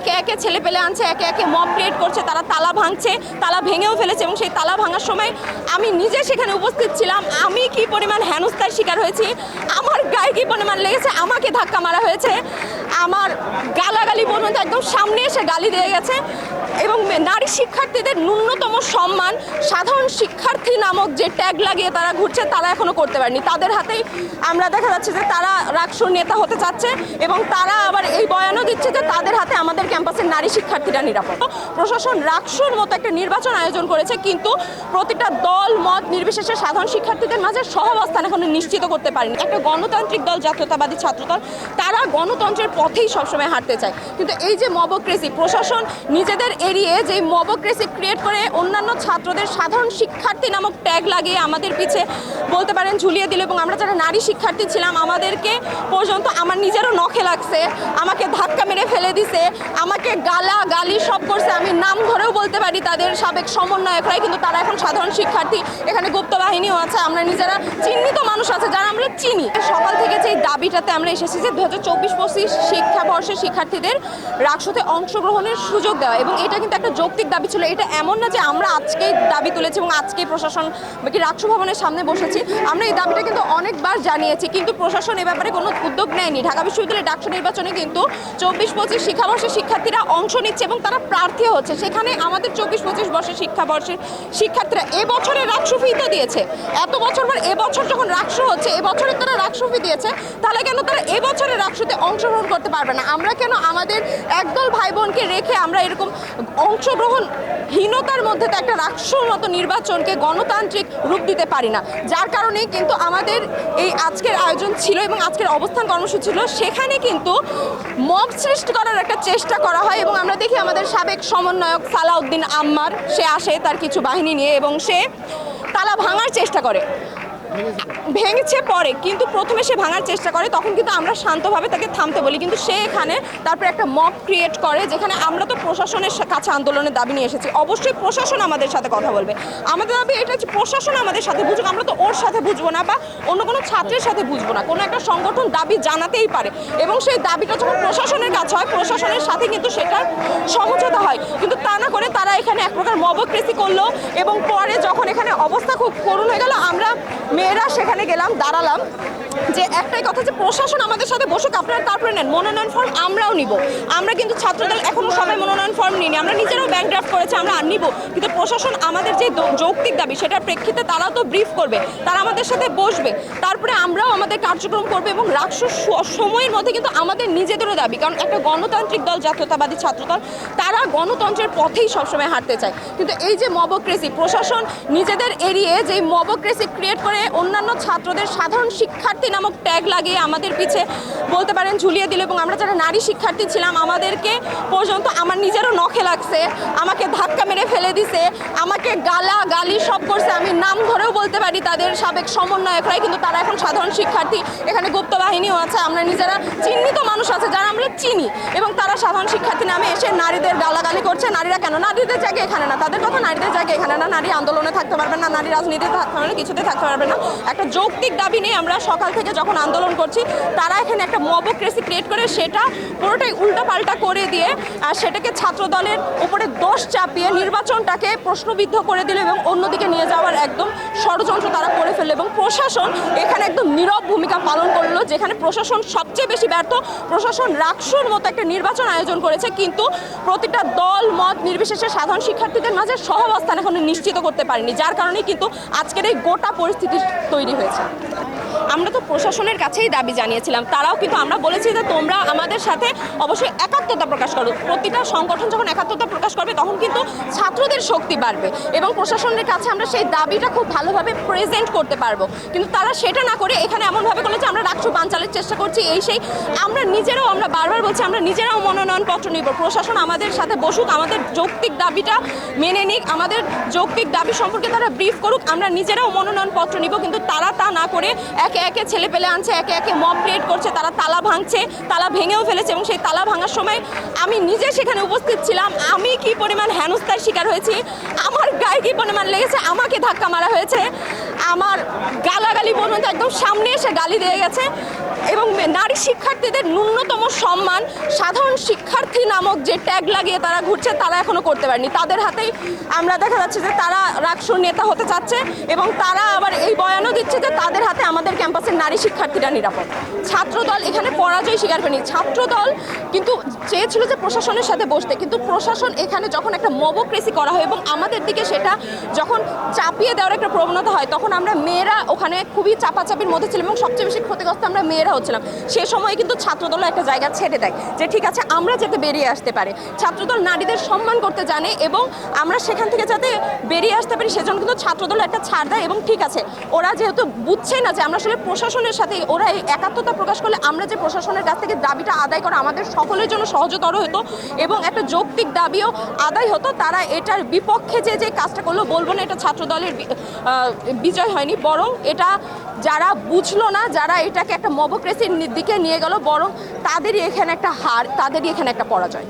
একে একে ছেলে পেলে আনছে, একে একে মব ক্রিয়েট করছে, তারা তালা ভাঙছে, তালা ভেঙেও ফেলেছে এবং সেই তালা ভাঙার সময় আমি নিজে সেখানে উপস্থিত ছিলাম। আমি কি পরিমাণ হেনস্থার শিকার হয়েছি? আমার গায়ে কি পরিমাণ লেগেছে? আমাকে ধাক্কা মারা হয়েছে। আমার গালাগালি পর্যন্ত একদম সামনে এসে গালি দিয়ে গেছে। এবং নারী শিক্ষার্থীদের ন্যূনতম সম্মান, সাধারণ শিক্ষার্থী নামক যে ট্যাগ লাগিয়ে তারা ঘুরছে, তারা এখনও করতে পারেনি। তাদের হাতেই আমরা দেখা যাচ্ছে যে তারা রাকসুর নেতা হতে চাচ্ছে এবং তারা আবার এই বয়ানও দিচ্ছে যে তাদের হাতে আমাদের ক্যাম্পাসের নারী শিক্ষার্থীরা নিরাপদ। প্রশাসন রাকসুর মতো একটা নির্বাচন আয়োজন করেছে, কিন্তু প্রতিটা দল, মত নির্বিশেষে সাধারণ শিক্ষার্থীদের মাঝে সহাবস্থান এখনও নিশ্চিত করতে পারেনি। একটা গণতান্ত্রিক দল, জাতীয়তাবাদী ছাত্রদল, তারা গণতন্ত্রের পথেই সবসময় হাঁটতে চায়। কিন্তু এই যে মবক্রেসি, প্রশাসন নিজেদের এড়িয়ে যে মবক্রেসি ক্রিয়েট করে অন্যান্য ছাত্রদের সাধারণ শিক্ষার্থী নামক ট্যাগ লাগিয়ে আমাদের পিছে বলতে পারেন ঝুলিয়ে দিল এবং আমরা যারা নারী শিক্ষার্থী ছিলাম, আমাদেরকে পর্যন্ত আমার নিজেরও নখে লাগছে, আমাকে ধাক্কা মেরে ফেলে দিছে, আমাকে গালা গালি সব করছে। আমি নাম ধরেও বলতে পারি তাদের সাবেক সমন্বয়করাই, কিন্তু তারা এখন সাধারণ শিক্ষার্থী। এখানে গুপ্ত বাহিনীও আছে, আমরা নিজেরা চিহ্নিত মানুষ আছে যারা আমরা চিনি। সকাল থেকে যে দাবিটাতে আমরা এসেছি যে দু হাজার চব্বিশ পঁচিশ শিক্ষাবর্ষের শিক্ষার্থীদের রাকসুতে অংশগ্রহণের সুযোগ দেওয়া এবং এটা কিন্তু একটা যৌক্তিক দাবি ছিল। এটা এমন না যে আমরা আজকেই দাবি তুলেছি এবং আজকেই প্রশাসন কি রাকসু ভবনের সামনে বসেছি। আমরা এই দাবিটা কিন্তু অনেকবার জানিয়েছি, কিন্তু প্রশাসন এ ব্যাপারে কোনো উদ্যোগ নেয়নি। ঢাকা বিশ্ববিদ্যালয়ের ডাকসু নির্বাচনে কিন্তু চব্বিশ পঁচিশ শিক্ষাবর্ষের শিক্ষার্থীরা অংশ নিচ্ছে এবং তারা প্রার্থী হচ্ছে। সেখানে আমাদের চব্বিশ পঁচিশ বর্ষের শিক্ষাবর্ষের শিক্ষার্থীরা এবছরে রাকসু ফি তো দিয়েছে। এত বছর পর এবছর যখন রাকসু হচ্ছে, এবছরে তারা রাকসু ফি দিয়েছে, তাহলে কেন তারা এবছরে রাকসুতে অংশগ্রহণ করতে পারবে না? আমরা কেন আমাদের একদল ভাই বোনকে রেখে আমরা এরকম অংশগ্রহণ হীনতার মধ্যে তো একটা রাষ্ট্রর মতো নির্বাচনকে গণতান্ত্রিক রূপ দিতে পারি না। যার কারণেই কিন্তু আমাদের এই আজকের আয়োজন ছিল এবং আজকের অবস্থান কর্মসূচি ছিল। সেখানে কিন্তু মব সৃষ্টি করার একটা চেষ্টা করা হয় এবং আমরা দেখি আমাদের সাবেক সমন্বয়ক সালাউদ্দিন আম্মার, সে আসে তার কিছু বাহিনী নিয়ে এবং সে তালা ভাঙার চেষ্টা করে। ভেঙেছে পরে, কিন্তু প্রথমে সে ভাঙার চেষ্টা করে, তখন কিন্তু আমরা শান্তভাবে তাকে থামতে বলি। কিন্তু সে এখানে তারপরে একটা মব ক্রিয়েট করে, যেখানে আমরা তো প্রশাসনের কাছে আন্দোলনের দাবি নিয়ে এসেছি। অবশ্যই প্রশাসন আমাদের সাথে কথা বলবে। আমাদের দাবি এটা হচ্ছে প্রশাসন আমাদের সাথে বুঝুক, আমরা তো ওর সাথে বুঝব না বা অন্য কোনো ছাত্রের সাথে বুঝব না। কোনো একটা সংগঠন দাবি জানাতেই পারে। এবং সেই দাবিটা যখন প্রশাসনের কাছে হয়, প্রশাসনের সাথে কিন্তু সেটার সমঝোতা হয়। কিন্তু তা না করে তারা এখানে এক প্রকার মবক্রেসি করল এবং পরে যখন এখানে অবস্থা খুব করুণ হয়ে গেল, আমরা মেয়েরা সেখানে গেলাম দাঁড়ালাম। যে একটাই কথা যে প্রশাসন আমাদের সাথে বসুক, আপনারা তারপরে নেন। মনোনয়ন ফর্ম আমরাও নিব। আমরা কিন্তু ছাত্রদল এখনও সবাই মনোনয়ন ফর্ম নিইনি। আমরা নিজেরাও ব্যাংক ড্রাফট করেছি, আমরা আর নিব। কিন্তু প্রশাসন আমাদের যে যৌক্তিক দাবি, সেটার প্রেক্ষিতে তারাও তো ব্রিফ করবে। তারা আমাদের সাথে বসবে। তারপরে আমরাও আমাদের কার্যক্রম করবে এবং রাষ্ট্র সময়ের মধ্যে কিন্তু আমাদের নিজেদেরও দাবি। কারণ একটা গণতান্ত্রিক দল, জাতীয়তাবাদী ছাত্রদল, তারা গণতন্ত্রের পথেই সবসময় হাঁটতে চায়। কিন্তু এই যে মবক্রেসি প্রশাসন নিজেদের এড়িয়ে যে মবক্রেসি ক্রিয়েট করে, অন্যান্য ছাত্রদের সাধারণ শিক্ষার্থী নামক ট্যাগ লাগিয়ে আমাদের পিছে বলতে পারেন ঝুলিয়ে দিল এবং আমরা যারা নারী শিক্ষার্থী ছিলাম, আমাদেরকে পর্যন্ত আমার নিজেরও নখে লাগছে, আমাকে ধাক্কা মেরে ফেলে দিছে, আমাকে গালা গালি সব করছে। আমি নাম ধরেও বলতে পারি তাদের সাবেক সমন্বয়করাই, কিন্তু তারা এখন সাধারণ শিক্ষার্থী। এখানে গুপ্ত বাহিনীও আছে, আমরা নিজেরা চিহ্নিত মানুষ আছে যারা আমরা চিনি এবং তারা সাধারণ শিক্ষার্থী নামে এসে নারীদের গালাগালি করছে। নারীরা কেন? নারীদের জায়গা এখানে না। তাদের কথা নারীদের জায়গা এখানে না। নারী আন্দোলনে থাকতে পারবে না, নারী রাজনীতিতে থাকতে পারবে না, কিছুতে থাকতে পারবে না। একটা যৌক্তিক দাবি নিয়ে আমরা সকাল থেকে যখন আন্দোলন করছি, তারা এখানে একটা মবক্রেসি ক্রিয়েট করে, সেটা পুরোটাই উল্টাপাল্টা করে দিয়ে সেটাকে ছাত্র দলের উপরে দোষ চাপিয়ে নির্বাচনটাকে প্রশ্নবিদ্ধ করে দিল এবং অন্যদিকে নিয়ে যাওয়ার একদম ষড়যন্ত্র তারা করে ফেলল এবং প্রশাসন এখানে একদম নীরব ভূমিকা পালন করল, যেখানে প্রশাসন সবচেয়ে বেশি ব্যর্থ। প্রশাসন রাকসুর মতো একটা নির্বাচন আয়োজন করেছে, কিন্তু প্রতিটা দল, মত নির্বিশেষে সাধারণ শিক্ষার্থীদের মাঝে সহাবস্থান এখনও নিশ্চিত করতে পারেনি, যার কারণে কিন্তু আজকের এই গোটা পরিস্থিতি তৈরি হয়েছে। আমরা তো প্রশাসনের কাছেই দাবি জানিয়েছিলাম। তারাও কিন্তু আমরা বলেছি যে তোমরা আমাদের সাথে অবশ্যই একাত্মতা প্রকাশ করো। প্রতিটা সংগঠন যখন একাত্মতা প্রকাশ করবে, তখন কিন্তু ছাত্রদের শক্তি বাড়বে এবং প্রশাসনের কাছে আমরা সেই দাবিটা খুব ভালোভাবে প্রেজেন্ট করতে পারব। কিন্তু তারা সেটা না করে এখানে এমনভাবে করল যে আমরা রাষ্ট্র বানচালের চেষ্টা করছি, এই সেই। আমরা নিজেরাও, আমরা বারবার বলছি, আমরা নিজেরাও মনোনয়নপত্র নিব। প্রশাসন আমাদের সাথে বসুক, আমাদের যৌক্তিক দাবিটা মেনে নিক, আমাদের যৌক্তিক দাবি সম্পর্কে তারা ব্রিফ করুক। আমরা নিজেরাও মনোনয়নপত্র নিব, কিন্তু তারা তা না করে একে একে ছেলে পেলে আনছে, একে একে মব ক্রিয়েট করছে, তারা তালা ভাঙছে, তালা ভেঙেও ফেলেছে এবং সেই তালা ভাঙার সময় আমি নিজে সেখানে উপস্থিত ছিলাম। আমি কি পরিমাণ হেনস্থার শিকার হয়েছি? আমার গায়ে কি পরিমাণ লেগেছে? আমাকে ধাক্কা মারা হয়েছে। আমার গালাগালি পর্যন্ত একদম সামনে এসে গালি দিয়ে গেছে। এবং নারী শিক্ষার্থীদের ন্যূনতম সম্মান, সাধারণ শিক্ষার্থী নামক যে ট্যাগ লাগিয়ে তারা ঘুরছে, তারা এখনও করতে পারেনি। তাদের হাতেই আমরা দেখা যাচ্ছে যে তারা রাকসুর নেতা হতে চাচ্ছে এবং তারা আবার এই বয়ানও দিচ্ছে যে তাদের হাতে আমাদের ক্যাম্পাসের নারী শিক্ষার্থীরা নিরাপদ। ছাত্রদল, এখানে পরাজয় স্বীকার করেনি ছাত্রদল কিন্তু চেয়েছিল যে প্রশাসনের সাথে বসতে, কিন্তু প্রশাসন এখানে যখন একটা মবক্রেসি করা হয় এবং আমাদের দিকে সেটা যখন চাপিয়ে দেওয়ার একটা প্রবণতা হয়, তখন আমরা মেয়েরা ওখানে খুবই চাপাচাপির মধ্যে ছিলাম এবং সবচেয়ে বেশি ক্ষতিগ্রস্ত আমরা মেয়েরা হচ্ছিলাম, সে সময় কিন্তু ছাত্রদল একটা জায়গা ছেড়ে দেয় যে, ঠিক আছে, আমরা যাতে বেরিয়ে আসতে পারে। ছাত্রদল নারীদের সম্মান করতে জানে এবং আমরা সেখান থেকে যাতে বেরিয়ে আসতে পারি, সেজন্য কিন্তু ছাত্রদল একটা ছাড় দেয় এবং ঠিক আছে, ওরা যেহেতু বুঝছে না যে, আমরা আসলে প্রশাসনের সাথে ওরা এই একাত্মতা প্রকাশ করলে আমরা যে প্রশাসনের কাছ থেকে দাবিটা আদায় করা আমাদের সকলের জন্য সহজতর হতো এবং একটা যৌক্তিক দাবিও আদায় হতো, তারা এটার বিপক্ষে যে যে কাজটা করল, বলব না এটা ছাত্রদলের বি- বিজয় হয়নি, বরং এটা যারা বুঝলো না, যারা এটাকে একটা মবক্রেসির দিকে নিয়ে গেল, বরং তাদেরই এখানে একটা হার, তাদেরই এখানে একটা পরাজয়।